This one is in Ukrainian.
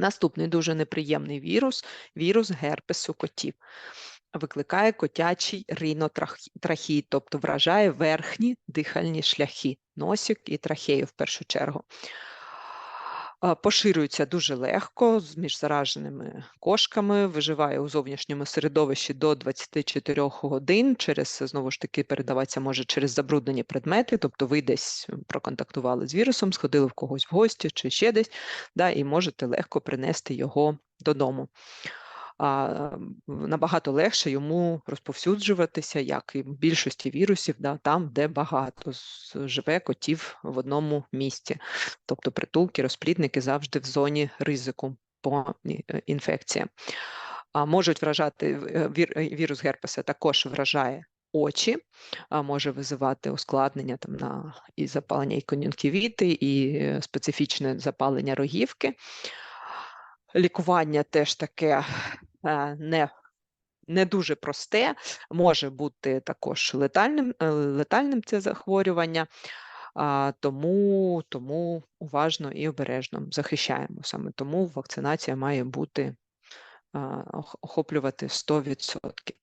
Наступний дуже неприємний вірус вірус герпесу котів. Викликає котячий ринотрахій, тобто вражає верхні дихальні шляхи, носик і трахею в першу чергу. Поширюється дуже легко між зараженими кошками, виживає у зовнішньому середовищі до 24 годин. Через знову ж таки передаватися може через забруднені предмети, тобто ви десь проконтактували з вірусом, сходили в когось в гості чи ще десь, да, і можете легко принести його додому. Набагато легше йому розповсюджуватися, як і більшості вірусів, да, там, де багато живе котів в одному місці. Тобто притулки, розплідники завжди в зоні ризику по е, інфекціям. А можуть вражати е, е, вірус герпеса також вражає очі, може визивати ускладнення там на і запалення і кон'юнктивіти, і специфічне запалення рогівки. Лікування теж таке не, не дуже просте, може бути також летальним, е, летальним це захворювання, тому, тому уважно і обережно захищаємо. Саме тому вакцинація має бути охоплювати 100%.